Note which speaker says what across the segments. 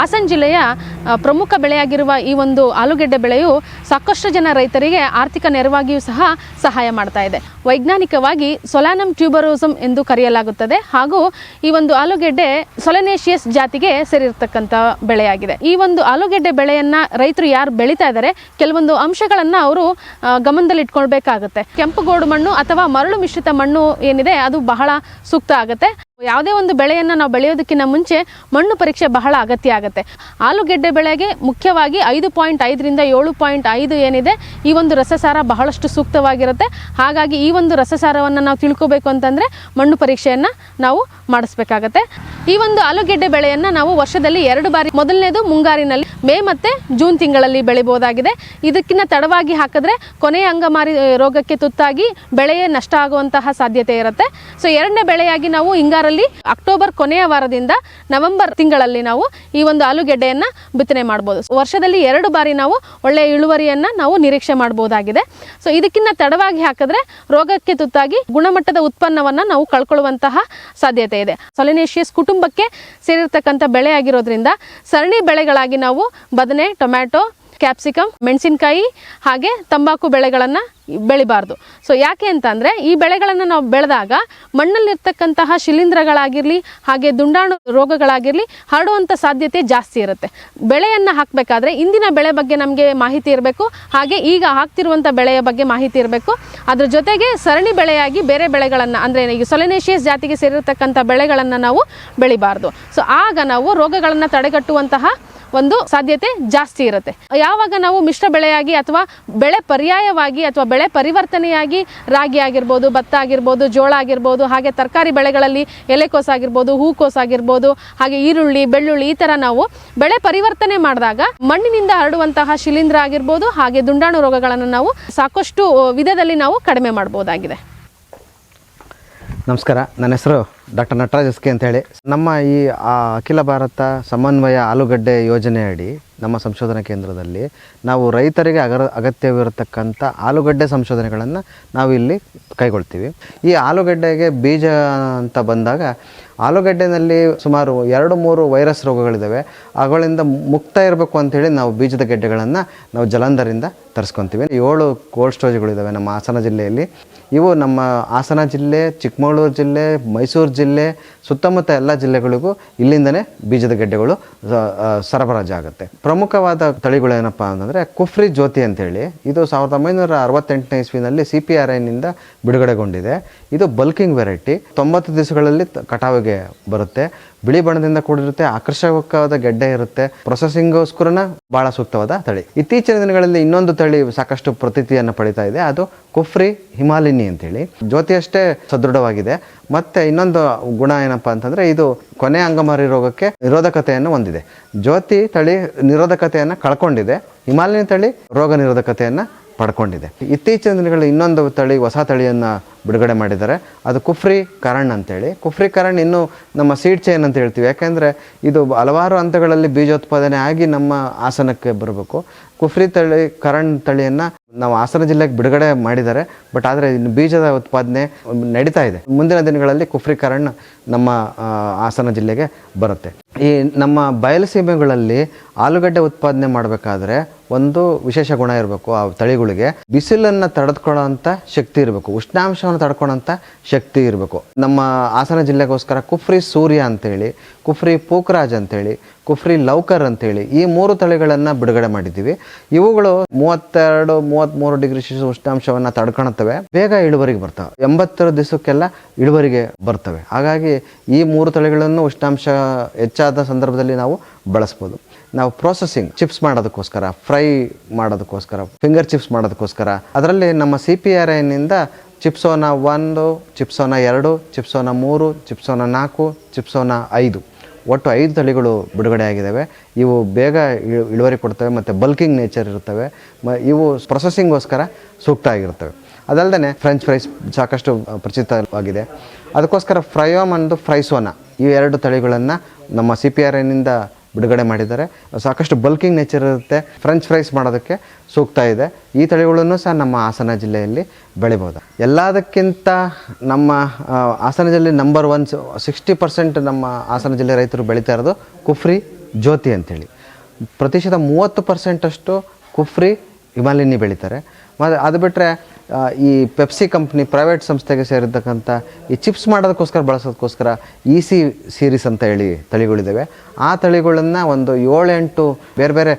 Speaker 1: ಹಾಸನ ಜಿಲ್ಲೆಯ ಪ್ರಮುಖ ಬೆಳೆಯಾಗಿರುವ ಈ ಒಂದು ಆಲೂಗೆಡ್ಡೆ ಬೆಳೆಯು ಸಾಕಷ್ಟು ಜನ ರೈತರಿಗೆ ಆರ್ಥಿಕ ನೆರವಾಗಿಯೂ ಸಹ ಸಹಾಯ ಮಾಡ್ತಾ ಇದೆ. ವೈಜ್ಞಾನಿಕವಾಗಿ ಸೊಲಾನಮ್ ಟ್ಯೂಬರೋಸಮ್ ಎಂದು ಕರೆಯಲಾಗುತ್ತದೆ ಹಾಗೂ ಈ ಒಂದು ಆಲೂಗೆಡ್ಡೆ ಸೊಲೆನೇಷಿಯಸ್ ಜಾತಿಗೆ ಸೇರಿರ್ತಕ್ಕಂಥ ಬೆಳೆಯಾಗಿದೆ. ಈ ಒಂದು ಆಲೂಗೆಡ್ಡೆ ಬೆಳೆಯನ್ನ ರೈತರು ಯಾರು ಬೆಳೀತಾ ಇದ್ದಾರೆ, ಕೆಲವೊಂದು ಅಂಶಗಳನ್ನು ಅವರು ಗಮನದಲ್ಲಿಟ್ಕೊಳ್ಬೇಕಾಗುತ್ತೆ. ಕೆಂಪುಗೋಡು ಕೆಂಪು ಗೋಡು ಮಣ್ಣು ಅಥವಾ ಮರಳು ಮಿಶ್ರಿತ ಮಣ್ಣು ಏನಿದೆ, ಅದು ಬಹಳ ಸೂಕ್ತ ಆಗುತ್ತೆ. ಯಾವುದೇ ಒಂದು ಬೆಳೆಯನ್ನು ನಾವು ಬೆಳೆಯೋದಕ್ಕಿಂತ ಮುಂಚೆ ಮಣ್ಣು ಪರೀಕ್ಷೆ ಬಹಳ ಅಗತ್ಯ ಆಗುತ್ತೆ. ಆಲೂಗೆಡ್ಡೆ ಬೆಳೆಗೆ ಮುಖ್ಯವಾಗಿ ಐದು ಪಾಯಿಂಟ್ ಐದರಿಂದ ಏಳು ಪಾಯಿಂಟ್ ಐದು ಏನಿದೆ, ಈ ಒಂದು ರಸಸಾರ ಬಹಳಷ್ಟು ಸೂಕ್ತವಾಗಿರುತ್ತೆ. ಹಾಗಾಗಿ ಈ ಒಂದು ರಸಸಾರವನ್ನು ನಾವು ತಿಳ್ಕೋಬೇಕು ಅಂತಂದರೆ ಮಣ್ಣು ಪರೀಕ್ಷೆಯನ್ನು ನಾವು ಮಾಡಿಸ್ಬೇಕಾಗತ್ತೆ. ಈ ಒಂದು ಆಲೂಗೆಡ್ಡೆ ಬೆಳೆಯನ್ನು ನಾವು ವರ್ಷದಲ್ಲಿ ಎರಡು ಬಾರಿ, ಮೊದಲನೇದು ಮುಂಗಾರಿನಲ್ಲಿ, ಮೇ ಮತ್ತು ಜೂನ್ ತಿಂಗಳಲ್ಲಿ ಬೆಳಿಬೋದಾಗಿದೆ. ಇದಕ್ಕಿಂತ ತಡವಾಗಿ ಹಾಕಿದ್ರೆ ಕೊನೆಯ ಅಂಗಮಾರಿ ರೋಗಕ್ಕೆ ತುತ್ತಾಗಿ ಬೆಳೆಯೇ ನಷ್ಟ ಆಗುವಂತಹ ಸಾಧ್ಯತೆ ಇರುತ್ತೆ. ಸೊ, ಎರಡನೇ ಬೆಳೆಯಾಗಿ ನಾವು ಹಿಂಗಾರಲ್ಲಿ ಅಕ್ಟೋಬರ್ ಕೊನೆಯ ವಾರದಿಂದ ನವೆಂಬರ್ ತಿಂಗಳಲ್ಲಿ ನಾವು ಈ ಒಂದು ಆಲೂಗೆಡ್ಡೆಯನ್ನು ಬಿತ್ತನೆ ಮಾಡ್ಬೋದು. ವರ್ಷದಲ್ಲಿ ಎರಡು ಬಾರಿ ನಾವು ಒಳ್ಳೆಯ ಇಳುವರಿಯನ್ನು ನಾವು ನಿರೀಕ್ಷೆ ಮಾಡ್ಬೋದಾಗಿದೆ. ಸೊ ಇದಕ್ಕಿಂತ ತಡವಾಗಿ ಹಾಕಿದ್ರೆ ರೋಗಕ್ಕೆ ತುತ್ತಾಗಿ ಗುಣಮಟ್ಟದ ಉತ್ಪನ್ನವನ್ನು ನಾವು ಕಳ್ಕೊಳ್ಳುವಂತಹ ಸಾಧ್ಯತೆ ಇದೆ. ಸೊಲಿನೇಷಿಯಸ್ ಕುಟುಂಬಕ್ಕೆ ಸೇರಿರ್ತಕ್ಕಂಥ ಬೆಳೆ ಆಗಿರೋದ್ರಿಂದ ಸರಣಿ ಬೆಳೆಗಳಾಗಿ ನಾವು ಬದನೆ, ಟೊಮ್ಯಾಟೊ ಕ್ಯಾಪ್ಸಿಕಮ್ ಮೆಣಸಿನಕಾಯಿ ಹಾಗೆ ತಂಬಾಕು ಬೆಳೆಗಳನ್ನು ಬೆಳಿಬಾರ್ದು. ಸೊ ಯಾಕೆ ಅಂತಂದರೆ ಈ ಬೆಳೆಗಳನ್ನು ನಾವು ಬೆಳೆದಾಗ ಮಣ್ಣಲ್ಲಿರ್ತಕ್ಕಂತಹ ಶಿಲೀಂಧ್ರಗಳಾಗಿರಲಿ, ಹಾಗೆ ದುಂಡಾಣು ರೋಗಗಳಾಗಿರಲಿ ಹರಡುವಂಥ ಸಾಧ್ಯತೆ ಜಾಸ್ತಿ ಇರುತ್ತೆ. ಬೆಳೆಯನ್ನು ಹಾಕಬೇಕಾದ್ರೆ ಇಂದಿನ ಬೆಳೆ ಬಗ್ಗೆ ನಮಗೆ ಮಾಹಿತಿ ಇರಬೇಕು, ಹಾಗೆ ಈಗ ಹಾಕ್ತಿರುವಂಥ ಬೆಳೆಯ ಬಗ್ಗೆ ಮಾಹಿತಿ ಇರಬೇಕು. ಅದ್ರ ಜೊತೆಗೆ ಸರಣಿ ಬೆಳೆಯಾಗಿ ಬೇರೆ ಬೆಳೆಗಳನ್ನು, ಅಂದರೆ ಈಗ ಸೊಲೆನೇಷಿಯಸ್ ಜಾತಿಗೆ ಸೇರಿರ್ತಕ್ಕಂಥ ಬೆಳೆಗಳನ್ನು ನಾವು ಬೆಳಿಬಾರ್ದು. ಸೊ ಆಗ ನಾವು ರೋಗಗಳನ್ನು ತಡೆಗಟ್ಟುವಂತಹ ಒಂದು ಸಾಧ್ಯತೆ ಜಾಸ್ತಿ ಇರುತ್ತೆ. ಯಾವಾಗ ನಾವು ಮಿಶ್ರ ಬೆಳೆಯಾಗಿ ಅಥವಾ ಬೆಳೆ ಪರ್ಯಾಯವಾಗಿ ಅಥವಾ ಬೆಳೆ ಪರಿವರ್ತನೆಯಾಗಿ ರಾಗಿ ಆಗಿರ್ಬೋದು, ಭತ್ತ ಆಗಿರ್ಬೋದು, ಜೋಳ ಆಗಿರ್ಬೋದು, ಹಾಗೆ ತರಕಾರಿ ಬೆಳೆಗಳಲ್ಲಿ ಎಲೆಕೋಸು ಆಗಿರ್ಬೋದು, ಹೂಕೋಸು ಆಗಿರ್ಬೋದು, ಹಾಗೆ ಈರುಳ್ಳಿ, ಬೆಳ್ಳುಳ್ಳಿ ಈ ಥರ ನಾವು ಬೆಳೆ ಪರಿವರ್ತನೆ ಮಾಡಿದಾಗ ಮಣ್ಣಿನಿಂದ ಹರಡುವಂತಹ ಶಿಲೀಂಧ್ರ ಆಗಿರ್ಬೋದು, ಹಾಗೆ ದುಂಡಾಣು ರೋಗಗಳನ್ನು ನಾವು ಸಾಕಷ್ಟು, ವಿಧದಲ್ಲಿ ನಾವು ಕಡಿಮೆ ಮಾಡ್ಬೋದಾಗಿದೆ.
Speaker 2: ನಮಸ್ಕಾರ. ನನ್ನ ಹೆಸರು ಡಾಕ್ಟರ್ ನಟರಾಜ್ ಎಸ್ಕೆ ಅಂತೇಳಿ ನಮ್ಮ ಈ ಅಖಿಲ ಭಾರತ ಸಮನ್ವಯ ಆಲೂಗಡ್ಡೆ ಯೋಜನೆಯಡಿ ನಮ್ಮ ಸಂಶೋಧನಾ ಕೇಂದ್ರದಲ್ಲಿ ನಾವು ರೈತರಿಗೆ ಅಗರ, ಅಗತ್ಯವಿರತಕ್ಕಂಥ ಆಲೂಗಡ್ಡೆ ಸಂಶೋಧನೆಗಳನ್ನು ನಾವು ಇಲ್ಲಿ ಕೈಗೊಳ್ತೀವಿ. ಈ ಆಲೂಗಡ್ಡೆಗೆ ಬೀಜ ಅಂತ ಬಂದಾಗ ಆಲೂಗಡ್ಡೆನಲ್ಲಿ ಸುಮಾರು ಎರಡು ಮೂರು ವೈರಸ್ ರೋಗಗಳಿದ್ದಾವೆ ಅವುಗಳಿಂದ ಮುಕ್ತ ಇರಬೇಕು ಅಂಥೇಳಿ ನಾವು ಬೀಜದ ಗೆಡ್ಡೆಗಳನ್ನು ನಾವು ಜಲಂಧರಿಂದ ತರಿಸ್ಕೊತೀವಿ. ಏಳು ಕೋಲ್ಡ್ ಸ್ಟೋರೇಜ್ಗಳಿದ್ದಾವೆ ನಮ್ಮ ಹಾಸನ ಜಿಲ್ಲೆಯಲ್ಲಿ. ಇವು ನಮ್ಮ ಹಾಸನ ಜಿಲ್ಲೆ ಚಿಕ್ಕಮಗಳೂರು ಜಿಲ್ಲೆ ಮೈಸೂರು ಜಿಲ್ಲೆ ಸುತ್ತಮುತ್ತ ಎಲ್ಲ ಜಿಲ್ಲೆಗಳಿಗೂ ಇಲ್ಲಿಂದನೇ ಬೀಜದ ಗೆಡ್ಡೆಗಳು ಆ, ಆ, ಸರಬರಾಜು ಆಗುತ್ತೆ. ಪ್ರಮುಖವಾದ ತಳಿಗಳು ಏನಪ್ಪ ಅಂತಂದರೆ ಕುಫ್ರಿ ಜ್ಯೋತಿ ಅಂತೇಳಿ. ಇದು ಸಾವಿರದ ಒಂಬೈನೂರ ಅರವತ್ತೆಂಟನೇ ಇಸ್ವಿನಲ್ಲಿ ಸಿ ಪಿ ಆರ್ ಐನಿಂದ ಬಿಡುಗಡೆಗೊಂಡಿದೆ. ಇದು ಬಲ್ಕಿಂಗ್ ವೆರೈಟಿ. ತೊಂಬತ್ತು ದಿವಸಗಳಲ್ಲಿ ಕಟಾವಿಗೆ ಬರುತ್ತೆ. ಬಿಳಿ ಬಣ್ಣದಿಂದ ಕೂಡಿರುತ್ತೆ, ಆಕರ್ಷಕವಾದ ಗೆಡ್ಡೆ ಇರುತ್ತೆ. ಪ್ರೊಸೆಸಿಂಗ್ಗೋಸ್ಕರನ ಬಹಳ ಸೂಕ್ತವಾದ ತಳಿ. ಇತ್ತೀಚಿನ ದಿನಗಳಲ್ಲಿ ಇನ್ನೊಂದು ತಳಿ ಸಾಕಷ್ಟು ಪ್ರತೀತಿಯನ್ನು ಪಡಿತಾ ಇದೆ. ಅದು ಕುಫ್ರಿ ಹಿಮಾಲಿನಿ ಅಂತೇಳಿ. ಜ್ಯೋತಿ ಅಷ್ಟೇ ಸದೃಢವಾಗಿದೆ. ಮತ್ತೆ ಇನ್ನೊಂದು ಗುಣ ಏನಪ್ಪ ಅಂತಂದ್ರೆ, ಇದು ಕೊನೆ ಅಂಗಮಾರಿ ರೋಗಕ್ಕೆ ನಿರೋಧಕತೆಯನ್ನು ಹೊಂದಿದೆ. ಜ್ಯೋತಿ ತಳಿ ನಿರೋಧಕತೆಯನ್ನು ಕಳ್ಕೊಂಡಿದೆ. ಹಿಮಾಲಿನಿ ತಳಿ ರೋಗ ನಿರೋಧಕತೆಯನ್ನು ಪಡ್ಕೊಂಡಿದೆ. ಇತ್ತೀಚಿನ ದಿನಗಳಲ್ಲಿ ಇನ್ನೊಂದು ತಳಿ, ಹೊಸ ತಳಿಯನ್ನು ಬಿಡುಗಡೆ ಮಾಡಿದ್ದಾರೆ. ಅದು ಕುಫ್ರಿ ಕರಣ್ ಅಂತೇಳಿ. ಕುಫ್ರಿ ಕರಣ್ ಇನ್ನು ನಮ್ಮ ಸೀಡ್ ಚೈನ್ ಅಂತ ಹೇಳ್ತೀವಿ. ಯಾಕೆಂದರೆ ಇದು ಹಲವಾರು ಹಂತಗಳಲ್ಲಿ ಬೀಜೋತ್ಪಾದನೆ ಆಗಿ ನಮ್ಮ ಆಸನಕ್ಕೆ ಬರಬೇಕು. ಕುಫ್ರಿ ತಳಿ, ಕರಣ್ ತಳಿಯನ್ನು ನಾವು ಹಾಸನ ಜಿಲ್ಲೆಗೆ ಬಿಡುಗಡೆ ಮಾಡಿದ್ದಾರೆ, ಬಟ್ ಆದರೆ ಇನ್ನು ಬೀಜದ ಉತ್ಪಾದನೆ ನಡೀತಾ ಇದೆ. ಮುಂದಿನ ದಿನಗಳಲ್ಲಿ ಕುಫ್ರಿ ಕರಣ್ ನಮ್ಮ ಹಾಸನ ಜಿಲ್ಲೆಗೆ ಬರುತ್ತೆ. ಈ ನಮ್ಮ ಬಯಲುಸೀಮೆಗಳಲ್ಲಿ ಆಲೂಗಡ್ಡೆ ಉತ್ಪಾದನೆ ಮಾಡಬೇಕಾದ್ರೆ ಒಂದು ವಿಶೇಷ ಗುಣ ಇರಬೇಕು, ಆ ತಳಿಗಳಿಗೆ. ಬಿಸಿಲನ್ನು ತಡೆದುಕೊಳ್ಳೋಂಥ ಶಕ್ತಿ ಇರಬೇಕು, ಉಷ್ಣಾಂಶವನ್ನು ತಡ್ಕೊಳ್ಳೋಂಥ ಶಕ್ತಿ ಇರಬೇಕು. ನಮ್ಮ ಹಾಸನ ಜಿಲ್ಲೆಗೋಸ್ಕರ ಕುಫ್ರಿ ಸೂರ್ಯ ಅಂತೇಳಿ, ಕುಫ್ರಿ ಪೂಕ್ರಾಜ್ ಅಂತೇಳಿ, ಕುಫ್ರಿ ಲೌಕರ್ ಅಂತೇಳಿ ಈ ಮೂರು ತಳಿಗಳನ್ನು ಬಿಡುಗಡೆ ಮಾಡಿದ್ದೀವಿ. ಇವುಗಳು ಮೂವತ್ತೆರಡು ಮೂವತ್ತ್ಮೂರು ಡಿಗ್ರಿ ಸೆಲ್ಸಿಯಸ್ ಉಷ್ಣಾಂಶವನ್ನು ತಡ್ಕೊಳ್ತವೆ ಬೇಗ ಇಳುವರಿಗೆ ಬರ್ತವೆ. ಎಂಬತ್ತರ ದಿವಸಕ್ಕೆಲ್ಲ ಇಳುವರಿಗೆ ಬರ್ತವೆ. ಹಾಗಾಗಿ ಈ ಮೂರು ತಳಿಗಳನ್ನು ಉಷ್ಣಾಂಶ ಹೆಚ್ಚಾದ ಸಂದರ್ಭದಲ್ಲಿ ನಾವು ಬಳಸ್ಬೋದು. ನಾವು ಪ್ರೊಸೆಸಿಂಗ್ ಚಿಪ್ಸ್ ಮಾಡೋದಕ್ಕೋಸ್ಕರ ಫ್ರೈ ಮಾಡೋದಕ್ಕೋಸ್ಕರ ಫಿಂಗರ್ ಚಿಪ್ಸ್ ಮಾಡೋದಕ್ಕೋಸ್ಕರ, ಅದರಲ್ಲಿ ನಮ್ಮ ಸಿ ಪಿ ಆರ್ ಐನಿಂದ ಚಿಪ್ಸೋನ ಒಂದು ಚಿಪ್ಸೋನ ಎರಡು ಚಿಪ್ಸೋನ ಮೂರು ಚಿಪ್ಸೋನ ನಾಲ್ಕು ಚಿಪ್ಸೋನ ಐದು. ಒಟ್ಟು ಐದು ತಳಿಗಳು ಬಿಡುಗಡೆ ಆಗಿದ್ದಾವೆ. ಇವು ಬೇಗ ಇಳು- ಇಳುವರಿ ಕೊಡ್ತವೆ ಮತ್ತು ಬಲ್ಕಿಂಗ್ ನೇಚರ್ ಇರ್ತವೆ ಮ, ಇವು ಪ್ರೊಸೆಸಿಂಗ್ಗೋಸ್ಕರ ಸೂಕ್ತ ಆಗಿರ್ತವೆ ಅದಲ್ಲದೆ ಫ್ರೆಂಚ್ ಫ್ರೈಸ್ ಸಾಕಷ್ಟು ಪ್ರಚಿತವಾಗಿದೆ ಅದಕ್ಕೋಸ್ಕರ ಫ್ರಯೋಮ್ ಅಂದು ಫ್ರೈಸೋನಾ ಈ ಎರಡು ತಳಿಗಳನ್ನು ನಮ್ಮ ಸಿ ಪಿ ಆರ್ ಐನಿಂದ ಬಿಡುಗಡೆ ಮಾಡಿದ್ದಾರೆ. ಸಾಕಷ್ಟು ಬಲ್ಕಿಂಗ್ ನೇಚರ್ ಇರುತ್ತೆ. ಫ್ರೆಂಚ್ ಫ್ರೈಸ್ ಮಾಡೋದಕ್ಕೆ ಸೂಕ್ತ ಇದೆ. ಈ ತಳಿಗಳನ್ನು ಸಹ ನಮ್ಮ ಹಾಸನ ಜಿಲ್ಲೆಯಲ್ಲಿ ಬೆಳಿಬೋದು. ಎಲ್ಲದಕ್ಕಿಂತ ನಮ್ಮ ಹಾಸನ ಜಿಲ್ಲೆ ನಂಬರ್ ಒನ್ ಸಿಕ್ಸ್ಟಿ ಪರ್ಸೆಂಟ್ ನಮ್ಮ ಹಾಸನ ಜಿಲ್ಲೆ ರೈತರು ಬೆಳೀತಾ ಇರೋದು ಕುಫ್ರಿ ಜ್ಯೋತಿ ಅಂತೇಳಿ. ಪ್ರತಿಶತ ಮೂವತ್ತು ಪರ್ಸೆಂಟಷ್ಟು ಕುಫ್ರಿ ಹಿಮಾಲಿನಿ ಬೆಳೀತಾರೆ. ಮತ್ತು ಅದು ಬಿಟ್ಟರೆ ಈ ಪೆಪ್ಸಿ ಕಂಪ್ನಿ ಪ್ರೈವೇಟ್ ಸಂಸ್ಥೆಗೆ ಸೇರಿರ್ತಕ್ಕಂಥ ಈ ಚಿಪ್ಸ್ ಮಾಡೋದಕ್ಕೋಸ್ಕರ ಬಳಸೋದಕ್ಕೋಸ್ಕರ ಇ ಸಿ ಸೀರೀಸ್ ಅಂತ ಹೇಳಿ ತಳಿಗಳಿದ್ದಾವೆ ಆ ತಳಿಗಳನ್ನು ಒಂದು ಏಳೆಂಟು ಬೇರೆ ಬೇರೆ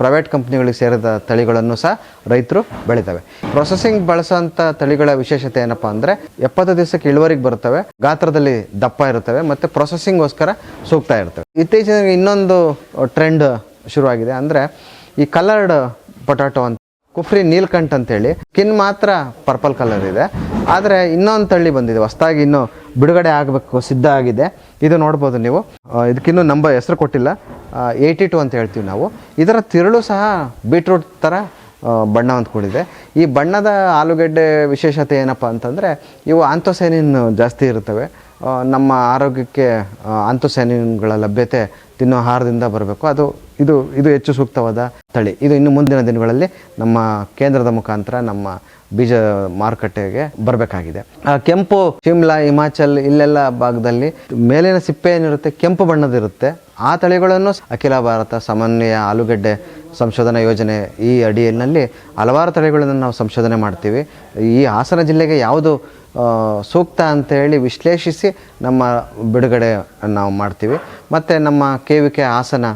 Speaker 2: ಪ್ರೈವೇಟ್ ಕಂಪ್ನಿಗಳಿಗೆ ಸೇರಿದ ತಳಿಗಳನ್ನು ಸಹ ರೈತರು ಬೆಳಿತವೆ. ಪ್ರೊಸೆಸಿಂಗ್ ಬಳಸೋಂಥ ತಳಿಗಳ ವಿಶೇಷತೆ ಏನಪ್ಪ ಅಂದರೆ ಎಪ್ಪತ್ತು ದಿವಸಕ್ಕೆ ಇಳುವರಿಗೆ ಬರ್ತವೆ ಗಾತ್ರದಲ್ಲಿ ದಪ್ಪ ಇರುತ್ತವೆ ಮತ್ತು ಪ್ರೊಸೆಸಿಂಗ್ಗೋಸ್ಕರ ಸೂಕ್ತ ಇರ್ತವೆ. ಇತ್ತೀಚಿನ ಇನ್ನೊಂದು ಟ್ರೆಂಡ್ ಶುರುವಾಗಿದೆ ಅಂದರೆ ಈ ಕಲರ್ಡ್ ಪೊಟ್ಯಾಟೊ ಅಂತ ಕುಫ್ರಿ ನೀಲ್ಕಂಠ್ ಅಂತೇಳಿ. ಕಿನ್ ಮಾತ್ರ ಪರ್ಪಲ್ ಕಲರ್ ಇದೆ. ಆದರೆ ಇನ್ನೊಂದು ತಳ್ಳಿ ಬಂದಿದೆ. ಹೊಸದಾಗಿ ಇನ್ನೂ ಬಿಡುಗಡೆ ಆಗಬೇಕು ಸಿದ್ಧ ಆಗಿದೆ. ಇದು ನೋಡ್ಬೋದು ನೀವು. ಇದಕ್ಕಿನ್ನು ನಂಬರ್ ಹೆಸರು ಕೊಟ್ಟಿಲ್ಲ. ಏಯ್ಟಿ ಟು ಅಂತ ಹೇಳ್ತೀವಿ ನಾವು. ಇದರ ತಿರುಳು ಸಹ ಬೀಟ್ರೂಟ್ ಥರ ಬಣ್ಣ ಅಂತ ಕೂಡಿದೆ. ಈ ಬಣ್ಣದ ಆಲೂಗಡ್ಡೆ ವಿಶೇಷತೆ ಏನಪ್ಪ ಅಂತಂದರೆ ಇವು ಆಂಥೋಸೈನಿನ್ ಜಾಸ್ತಿ ಇರುತ್ತವೆ. ಆ, ನಮ್ಮ ಆರೋಗ್ಯಕ್ಕೆ ಆ, ಲಭ್ಯತೆ ತಿನ್ನೋ ಆಹಾರದಿಂದ ಬರಬೇಕು. ಅದು ಇದು ಇದು ಹೆಚ್ಚು ಸೂಕ್ತವಾದ ತಳಿ. ಇದು ಇನ್ನು ಮುಂದಿನ ದಿನಗಳಲ್ಲಿ ನಮ್ಮ ಕೇಂದ್ರದ ಮುಖಾಂತರ ನಮ್ಮ ಬೀಜ ಮಾರುಕಟ್ಟೆಗೆ ಬರಬೇಕಾಗಿದೆ. ಕೆಂಪು ಶಿಮ್ಲಾ ಹಿಮಾಚಲ್ ಇಲ್ಲೆಲ್ಲ ಭಾಗದಲ್ಲಿ ಮೇಲಿನ ಸಿಪ್ಪೆ ಏನಿರುತ್ತೆ ಕೆಂಪು ಬಣ್ಣದಿರುತ್ತೆ. ಆ ತಳಿಗಳನ್ನು ಅಖಿಲ ಭಾರತ ಸಮನ್ವಯ ಆಲೂಗಡ್ಡೆ ಸಂಶೋಧನಾ ಯೋಜನೆ ಈ ಅಡಿಯಲ್ಲಿ ಹಲವಾರು ತಳಿಗಳನ್ನು ನಾವು ಸಂಶೋಧನೆ ಮಾಡ್ತೀವಿ. ಈ ಹಾಸನ ಜಿಲ್ಲೆಗೆ ಯಾವುದು ಸೂಕ್ತ ಅಂತ ಹೇಳಿ ವಿಶ್ಲೇಷಿಸಿ ನಮ್ಮ ಬಿಡುಗಡೆ ನಾವು ಮಾಡ್ತೀವಿ. ಮತ್ತು ನಮ್ಮ ಕೆ ವಿ ಕೆ ಹಾಸನ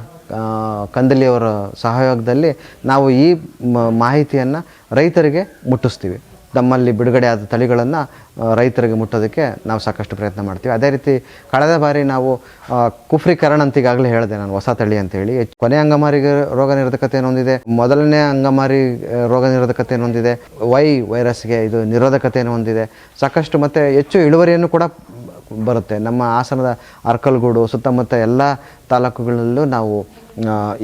Speaker 2: ಕಂದಲಿಯವರ ಸಹಯೋಗದಲ್ಲಿ ನಾವು ಈ ಮಾಹಿತಿಯನ್ನು ರೈತರಿಗೆ ಮುಟ್ಟಿಸ್ತೀವಿ. ನಮ್ಮಲ್ಲಿ ಬಿಡುಗಡೆ ಆದ ತಳಿಗಳನ್ನು ರೈತರಿಗೆ ಮುಟ್ಟೋದಕ್ಕೆ ನಾವು ಸಾಕಷ್ಟು ಪ್ರಯತ್ನ ಮಾಡ್ತೀವಿ. ಅದೇ ರೀತಿ ಕಳೆದ ಬಾರಿ ನಾವು ಕುಫ್ರೀಕರಣ ಅಂತ ಈಗಾಗಲೇ ಹೇಳಿದೆ ನಾನು, ಹೊಸ ತಳಿ ಅಂತೇಳಿ. ಕೊನೆ ಅಂಗಮಾರಿಗೆ ರೋಗ ನಿರೋಧಕತೆಯನ್ನು ಹೊಂದಿದೆ, ಮೊದಲನೇ ಅಂಗಮಾರಿ ರೋಗ ನಿರೋಧಕತೆಯನ್ನು ಹೊಂದಿದೆ, ವೈ ವೈರಸ್ಗೆ ಇದು ನಿರೋಧಕತೆಯನ್ನು ಹೊಂದಿದೆ. ಸಾಕಷ್ಟು ಮತ್ತು ಹೆಚ್ಚು ಇಳುವರಿಯನ್ನು ಕೂಡ ಬರುತ್ತೆ. ನಮ್ಮ ಹಾಸನದ ಅರ್ಕಲ್ಗೂಡು, ಸುತ್ತಮುತ್ತ ಎಲ್ಲ ತಾಲೂಕುಗಳಲ್ಲೂ ನಾವು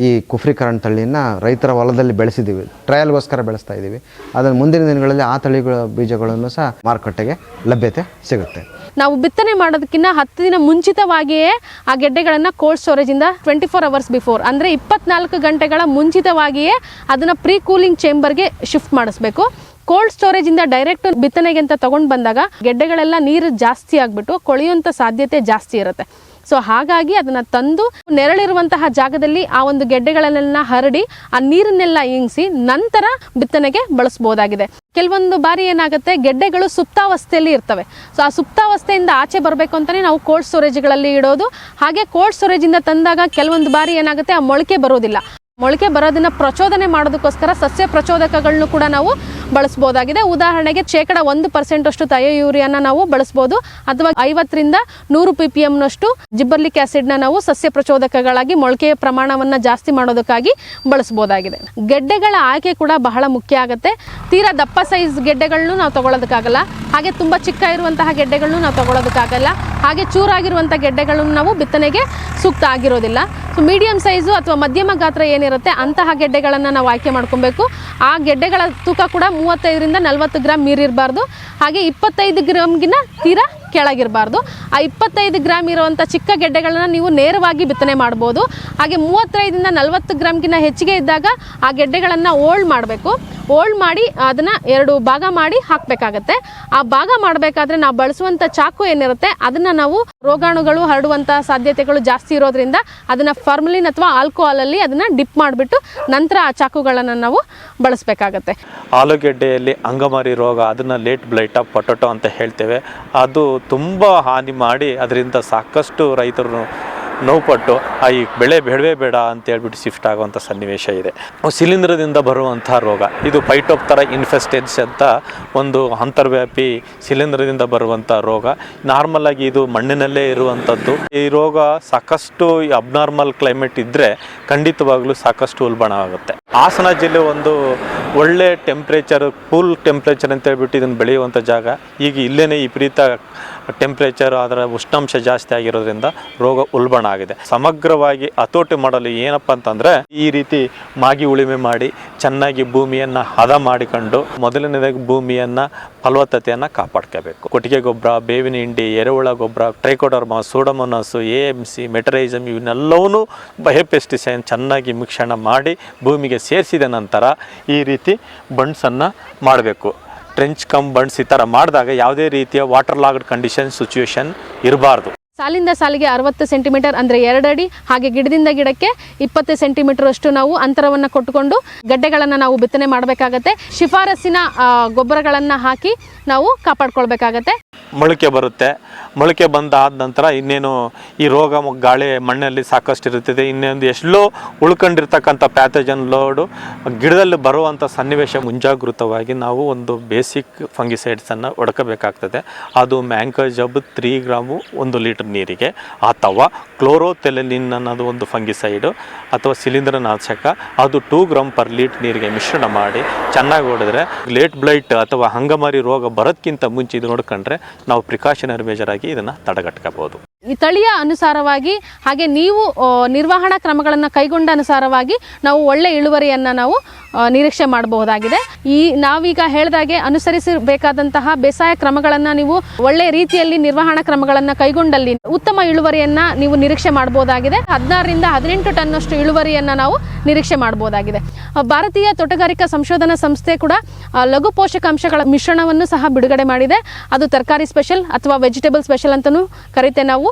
Speaker 2: ಈ ಕುಫ್ರೀಕರಣ ತಳಿಯನ್ನು ರೈತರ ಹೊಲದಲ್ಲಿ ಬೆಳೆಸಿದ್ದೀವಿ ಟ್ರಯಲ್ಗೋಸ್ಕರ ಬೆಳೆಸ್ತಾ ಇದ್ದೀವಿ ಅದನ್ನು ಮುಂದಿನ ದಿನಗಳಲ್ಲಿ ಆ ತಳಿಗಳ ಬೀಜಗಳನ್ನು ಸಹ ಮಾರುಕಟ್ಟೆಗೆ ಲಭ್ಯತೆ ಸಿಗುತ್ತೆ.
Speaker 1: ನಾವು ಬಿತ್ತನೆ ಮಾಡೋದಕ್ಕಿಂತ ಹತ್ತು ದಿನ ಮುಂಚಿತವಾಗಿಯೇ ಆ ಗೆಡ್ಡೆಗಳನ್ನು ಕೋಲ್ಡ್ ಸ್ಟೋರೇಜಿಂದ ಟ್ವೆಂಟಿ ಫೋರ್ ಅವರ್ಸ್ ಬಿಫೋರ್ ಅಂದರೆ ಇಪ್ಪತ್ನಾಲ್ಕು ಗಂಟೆಗಳ ಮುಂಚಿತವಾಗಿಯೇ ಅದನ್ನು ಪ್ರೀ ಕೂಲಿಂಗ್ ಚೇಂಬರ್ಗೆ ಶಿಫ್ಟ್ ಮಾಡಿಸ್ಬೇಕು. ಕೋಲ್ಡ್ ಸ್ಟೋರೇಜಿಂದ ಡೈರೆಕ್ಟ್ ಬಿತ್ತನೆಗೆ ಅಂತ ತಗೊಂಡು ಬಂದಾಗ ಗೆಡ್ಡೆಗಳೆಲ್ಲ ನೀರು ಜಾಸ್ತಿ ಆಗಿಬಿಟ್ಟು ಕೊಳೆಯುವಂಥ ಸಾಧ್ಯತೆ ಜಾಸ್ತಿ ಇರುತ್ತೆ. ಸೊ ಹಾಗಾಗಿ ಅದನ್ನ ತಂದು ನೆರಳಿರುವಂತಹ ಜಾಗದಲ್ಲಿ ಆ ಒಂದು ಗೆಡ್ಡೆಗಳನ್ನೆಲ್ಲ ಹರಡಿ ಆ ನೀರನ್ನೆಲ್ಲ ಇಂಗಿಸಿ ನಂತರ ಬಿತ್ತನೆಗೆ ಬಳಸಬಹುದಾಗಿದೆ ಕೆಲವೊಂದು ಬಾರಿ ಏನಾಗುತ್ತೆ, ಗೆಡ್ಡೆಗಳು ಸುಪ್ತಾವಸ್ಥೆಯಲ್ಲಿ ಇರ್ತವೆ. ಸೊ ಆ ಸುಪ್ತಾವಸ್ಥೆಯಿಂದ ಆಚೆ ಬರಬೇಕು ಅಂತಾನೆ ನಾವು ಕೋಲ್ಡ್ ಸ್ಟೋರೇಜ್ಗಳಲ್ಲಿ ಇಡೋದು. ಹಾಗೆ ಕೋಲ್ಡ್ ಸ್ಟೋರೇಜಿಂದ ತಂದಾಗ ಕೆಲವೊಂದು ಬಾರಿ ಏನಾಗುತ್ತೆ, ಆ ಮೊಳಕೆ ಬರೋದಿಲ್ಲ. ಮೊಳಕೆ ಬರೋದನ್ನ ಪ್ರಚೋದನೆ ಮಾಡೋದಕ್ಕೋಸ್ಕರ ಸಸ್ಯ ಪ್ರಚೋದಕಗಳನ್ನು ಕೂಡ ನಾವು ಬಳಸ್ಬೋದಾಗಿದೆ. ಉದಾಹರಣೆಗೆ ಶೇಕಡ ಒಂದು ಪರ್ಸೆಂಟ್ ಅಷ್ಟು ತಯ ಯೂರಿಯಾನ ನಾವು ಬಳಸ್ಬೋದು. ಅಥವಾ ಐವತ್ತರಿಂದ ನೂರು ಪಿ ಪಿ ಎಂನಷ್ಟು ಜಿಬ್ಬರ್ಲಿಕ್ ಆಸಿಡ್ನ ನಾವು ಸಸ್ಯ ಪ್ರಚೋದಕಗಳಾಗಿ ಮೊಳಕೆಯ ಪ್ರಮಾಣವನ್ನು ಜಾಸ್ತಿ ಮಾಡೋದಕ್ಕಾಗಿ ಬಳಸ್ಬೋದಾಗಿದೆ. ಗೆಡ್ಡೆಗಳ ಆಯ್ಕೆ ಕೂಡ ಬಹಳ ಮುಖ್ಯ ಆಗುತ್ತೆ. ತೀರಾ ದಪ್ಪ ಸೈಜ್ ಗೆಡ್ಡೆಗಳನ್ನು ನಾವು ತಗೊಳ್ಳೋದಕ್ಕಾಗಲ್ಲ ಹಾಗೆ ತುಂಬ ಚಿಕ್ಕ ಇರುವಂತಹ ಗೆಡ್ಡೆಗಳನ್ನು ನಾವು ತಗೊಳ್ಳೋದಕ್ಕಾಗಲ್ಲ ಹಾಗೆ ಚೂರಾಗಿರುವಂಥ ಗೆಡ್ಡೆಗಳನ್ನು ನಾವು ಬಿತ್ತನೆಗೆ ಸೂಕ್ತ ಆಗಿರೋದಿಲ್ಲ. ಸೊ ಮೀಡಿಯಂ ಸೈಜು ಅಥವಾ ಮಧ್ಯಮ ಗಾತ್ರ ಏನಿರುತ್ತೆ ಅಂತಹ ಗೆಡ್ಡೆಗಳನ್ನು ನಾವು ಆಯ್ಕೆ ಮಾಡ್ಕೊಬೇಕು. ಆ ಗೆಡ್ಡೆಗಳ ತೂಕ ಕೂಡ ಮೂವತ್ತೈದರಿಂದ ನಲವತ್ತು ಗ್ರಾಮ್ ಮೀರಿರಬಾರ್ದು. ಹಾಗೆ ಇಪ್ಪತ್ತೈದು ಗ್ರಾಮ್ಗಿನ ತೀರ ಕೆಳಗಿರಬಾರ್ದು. ಆ ಇಪ್ಪತ್ತೈದು ಗ್ರಾಮ್ ಇರುವಂಥ ಚಿಕ್ಕ ಗೆಡ್ಡೆಗಳನ್ನ ನೀವು ನೇರವಾಗಿ ಬಿತ್ತನೆ ಮಾಡ್ಬೋದು. ಹಾಗೆ ಮೂವತ್ತೈದರಿಂದ ನಲವತ್ತು ಗ್ರಾಮ್ಗಿನ ಹೆಚ್ಚಿಗೆ ಇದ್ದಾಗ ಆ ಗೆಡ್ಡೆಗಳನ್ನು ಓಲ್ಡ್ ಮಾಡಬೇಕು. ಓಲ್ಡ್ ಮಾಡಿ ಅದನ್ನು ಎರಡು ಭಾಗ ಮಾಡಿ ಹಾಕಬೇಕಾಗತ್ತೆ. ಆ ಭಾಗ ಮಾಡಬೇಕಾದ್ರೆ ನಾವು ಬಳಸುವಂಥ ಚಾಕು ಏನಿರುತ್ತೆ, ಅದನ್ನು ನಾವು ರೋಗಾಣುಗಳು ಹರಡುವಂಥ ಸಾಧ್ಯತೆಗಳು ಜಾಸ್ತಿ ಇರೋದ್ರಿಂದ ಅದನ್ನು ಫಾರ್ಮಲಿನ್ ಅಥವಾ ಆಲ್ಕೋಹಾಲಲ್ಲಿ ಅದನ್ನು ಡಿಪ್ ಮಾಡಿಬಿಟ್ಟು ನಂತರ ಆ ಚಾಕುಗಳನ್ನು ನಾವು ಬಳಸಬೇಕಾಗತ್ತೆ.
Speaker 3: ಆಲೂಗೆಡ್ಡೆಯಲ್ಲಿ ಅಂಗಮಾರಿ ರೋಗ, ಅದನ್ನು ಲೇಟ್ ಬ್ಲೈಟ್ ಆಫ್ ಪೊಟೊಟೊ ಅಂತ ಹೇಳ್ತೇವೆ. ಅದು ತುಂಬ ಹಾನಿ ಮಾಡಿ ಅದರಿಂದ ಸಾಕಷ್ಟು ರೈತರು ನೋವುಪಟ್ಟು ಆ ಈ ಬೆಳೆ ಬೇಡವೇ ಬೇಡ ಅಂತ ಹೇಳ್ಬಿಟ್ಟು ಶಿಫ್ಟ್ ಆಗುವಂಥ ಸನ್ನಿವೇಶ ಇದೆ. ಶಿಲೀಂಧ್ರದಿಂದ ಬರುವಂಥ ರೋಗ. ಇದು ಪೈಟೋಪ್ತರ ಇನ್ಫೆಸ್ಟೆನ್ಸ್ ಅಂತ ಒಂದು ಅಂತರ್ವ್ಯಾಪಿ ಶಿಲೀಂಧ್ರದಿಂದ ಬರುವಂಥ ರೋಗ. ನಾರ್ಮಲ್ ಆಗಿ ಇದು ಮಣ್ಣಿನಲ್ಲೇ ಇರುವಂಥದ್ದು. ಈ ರೋಗ ಸಾಕಷ್ಟು ಅಬ್ನಾರ್ಮಲ್ ಕ್ಲೈಮೇಟ್ ಇದ್ದರೆ ಖಂಡಿತವಾಗ್ಲೂ ಸಾಕಷ್ಟು ಉಲ್ಬಣ ಆಗುತ್ತೆ. ಹಾಸನ ಜಿಲ್ಲೆ ಒಂದು ಒಳ್ಳೆ ಟೆಂಪ್ರೇಚರ್, ಕೂಲ್ ಟೆಂಪ್ರೇಚರ್ ಅಂತ ಹೇಳ್ಬಿಟ್ಟು ಇದನ್ನು ಬೆಳೆಯುವಂಥ ಜಾಗ. ಈಗ ಇಲ್ಲೇ ವಿಪರೀತ ಟೆಂಪ್ರೇಚರ್ ಅದರ ಉಷ್ಣಾಂಶ ಜಾಸ್ತಿ ಆಗಿರೋದ್ರಿಂದ ರೋಗ ಉಲ್ಬಣ ಆಗಿದೆ. ಸಮಗ್ರವಾಗಿ ಹತೋಟಿ ಮಾಡಲು ಏನಪ್ಪ ಅಂತಂದ್ರೆ ಈ ರೀತಿ ಮಾಗಿ ಉಳಿಮೆ ಮಾಡಿ ಚೆನ್ನಾಗಿ ಭೂಮಿಯನ್ನು ಹದ ಮಾಡಿಕೊಂಡು ಮೊದಲನೇದಾಗಿ ಭೂಮಿಯನ್ನು ಫಲವತ್ತತೆಯನ್ನು ಕಾಪಾಡ್ಕೋಬೇಕು. ಕೊಟ್ಟಿಗೆ ಗೊಬ್ಬರ, ಬೇವಿನ ಹಿಂಡಿ, ಎರೆಹುಳ ಗೊಬ್ಬರ trichoderma pseudomonas A M C metarhizium ಇವನ್ನೆಲ್ಲವನ್ನೂ biopesticide ಚೆನ್ನಾಗಿ ಮಿಶ್ರಣ ಮಾಡಿ ಭೂಮಿಗೆ ಸೇರಿಸಿದ ನಂತರ ಈ ರೀತಿ ಬಣ್ಸನ್ನು ಮಾಡಬೇಕು. ಟ್ರೆಂಚ್ ಕಮ್ ಬಂಡ್ಸ್ ಈ ಥರ ಮಾಡಿದಾಗ ಯಾವುದೇ ರೀತಿಯ ವಾಟರ್ ಲಾಗ್ಡ್ ಕಂಡೀಷನ್ ಸಿಚುವೇಶನ್ ಇರಬಾರ್ದು.
Speaker 1: ಸಾಲಿಂದ ಸಾಲಿಗೆ ಅರವತ್ತು ಸೆಂಟಿಮೀಟರ್ ಅಂದರೆ ಎರಡಡಿ, ಹಾಗೆ ಗಿಡದಿಂದ ಗಿಡಕ್ಕೆ ಇಪ್ಪತ್ತು ಸೆಂಟಿಮೀಟರ್ ಅಷ್ಟು ನಾವು ಅಂತರವನ್ನು ಕೊಟ್ಟುಕೊಂಡು ಗಡ್ಡೆಗಳನ್ನು ನಾವು ಬಿತ್ತನೆ ಮಾಡಬೇಕಾಗತ್ತೆ. ಶಿಫಾರಸ್ಸಿನ ಗೊಬ್ಬರಗಳನ್ನು ಹಾಕಿ ನಾವು ಕಾಪಾಡ್ಕೊಳ್ಬೇಕಾಗತ್ತೆ.
Speaker 3: ಮೊಳಕೆ ಬರುತ್ತೆ. ಮೊಳಕೆ ಬಂದಾದ ನಂತರ ಇನ್ನೇನು ಈ ರೋಗ ಗಾಳಿ ಮಣ್ಣಲ್ಲಿ ಸಾಕಷ್ಟು ಇರುತ್ತದೆ ಇನ್ನೊಂದು ಎಷ್ಟೋ ಉಳ್ಕೊಂಡಿರ್ತಕ್ಕಂಥ ಪ್ಯಾಥಜನ್ ಲೋಡು ಗಿಡದಲ್ಲಿ ಬರುವಂಥ ಸನ್ನಿವೇಶ ಮುಂಜಾಗೃತವಾಗಿ ನಾವು ಒಂದು ಬೇಸಿಕ್ ಫಂಗಿಸೈಡ್ಸನ್ನು ಒಡ್ಕಬೇಕಾಗ್ತದೆ ಅದು ಮ್ಯಾಂಕಜಬ್ ತ್ರೀ ಗ್ರಾಮು ಒಂದು ಲೀಟರ್ ನೀರಿಗೆ ಅಥವಾ ಕ್ಲೋರೋಥೆಲೆನಿನ್ ಅನ್ನೋದು ಒಂದು ಫಂಗಿಸೈಡು ಅಥವಾ ಶಿಲೀಂಧ್ರನಾಶಕ ಅದು ಟೂ ಗ್ರಾಮ್ ಪರ್ ಲೀಟರ್ ನೀರಿಗೆ ಮಿಶ್ರಣ ಮಾಡಿ ಚೆನ್ನಾಗಿ ಹೊಡೆದ್ರೆ ಲೇಟ್ ಬ್ಲೈಟ್ ಅಥವಾ ಹಂಗಮಾರಿ ರೋಗ ಬರೋದಕ್ಕಿಂತ ಮುಂಚೆ ಇದು ನೋಡ್ಕೊಂಡ್ರೆ ನಾವು ಪ್ರಿಕಾಷನರಿ ಆಗಿ ಇದನ್ನು ತಡೆಗಟ್ಕೋಬಹುದು
Speaker 1: ಈ ತಳಿಯ ಅನುಸಾರವಾಗಿ ಹಾಗೆ ನೀವು ನಿರ್ವಹಣಾ ಕ್ರಮಗಳನ್ನು ಕೈಗೊಂಡ ಅನುಸಾರವಾಗಿ ನಾವು ಒಳ್ಳೆ ಇಳುವರಿಯನ್ನು ನಾವು ನಿರೀಕ್ಷೆ ಮಾಡಬಹುದಾಗಿದೆ. ಈ ನಾವೀಗ ಹೇಳಿದಾಗೆ ಅನುಸರಿಸಬೇಕಾದಂತಹ ಬೇಸಾಯ ಕ್ರಮಗಳನ್ನು ನೀವು ಒಳ್ಳೆ ರೀತಿಯಲ್ಲಿ ನಿರ್ವಹಣಾ ಕ್ರಮಗಳನ್ನು ಕೈಗೊಂಡಲ್ಲಿ ಉತ್ತಮ ಇಳುವರಿಯನ್ನು ನೀವು ನಿರೀಕ್ಷೆ ಮಾಡಬಹುದಾಗಿದೆ. ಹದಿನಾರರಿಂದ ಹದಿನೆಂಟು ಟನ್ನಷ್ಟು ಇಳುವರಿಯನ್ನು ನಾವು ನಿರೀಕ್ಷೆ ಮಾಡಬಹುದಾಗಿದೆ. ಭಾರತೀಯ ತೋಟಗಾರಿಕಾ ಸಂಶೋಧನಾ ಸಂಸ್ಥೆ ಕೂಡ ಲಘು ಪೋಷಕಾಂಶಗಳ ಮಿಶ್ರಣವನ್ನು ಸಹ ಬಿಡುಗಡೆ ಮಾಡಿದೆ. ಅದು ತರಕಾರಿ ಸ್ಪೆಷಲ್ ಅಥವಾ ವೆಜಿಟೇಬಲ್ ಸ್ಪೆಷಲ್ ಅಂತಲೂ ಕರಿತೇವೆ ನಾವು.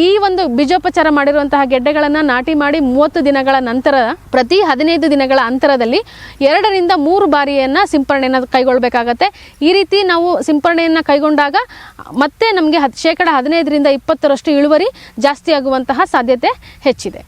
Speaker 1: ಈ ಒಂದು ಬೀಜೋಪಚಾರ ಮಾಡಿರುವಂತಹ ಗೆಡ್ಡೆಗಳನ್ನು ನಾಟಿ ಮಾಡಿ ಮೂವತ್ತು ದಿನಗಳ ನಂತರ, ಪ್ರತಿ ಹದಿನೈದು ದಿನಗಳ ಅಂತರದಲ್ಲಿ ಎರಡರಿಂದ ಮೂರು ಬಾರಿಯನ್ನು ಸಿಂಪರಣೆಯನ್ನು ಕೈಗೊಳ್ಳಬೇಕಾಗತ್ತೆ ಈ ರೀತಿ ನಾವು ಸಿಂಪರಣೆಯನ್ನು ಕೈಗೊಂಡಾಗ ಮತ್ತೆ ನಮಗೆ ಹತ್ತು ಶೇಕಡ ಹದಿನೈದರಿಂದ ಇಪ್ಪತ್ತರಷ್ಟು ಇಳುವರಿ ಜಾಸ್ತಿ ಆಗುವಂತಹ ಸಾಧ್ಯತೆ ಹೆಚ್ಚಿದೆ.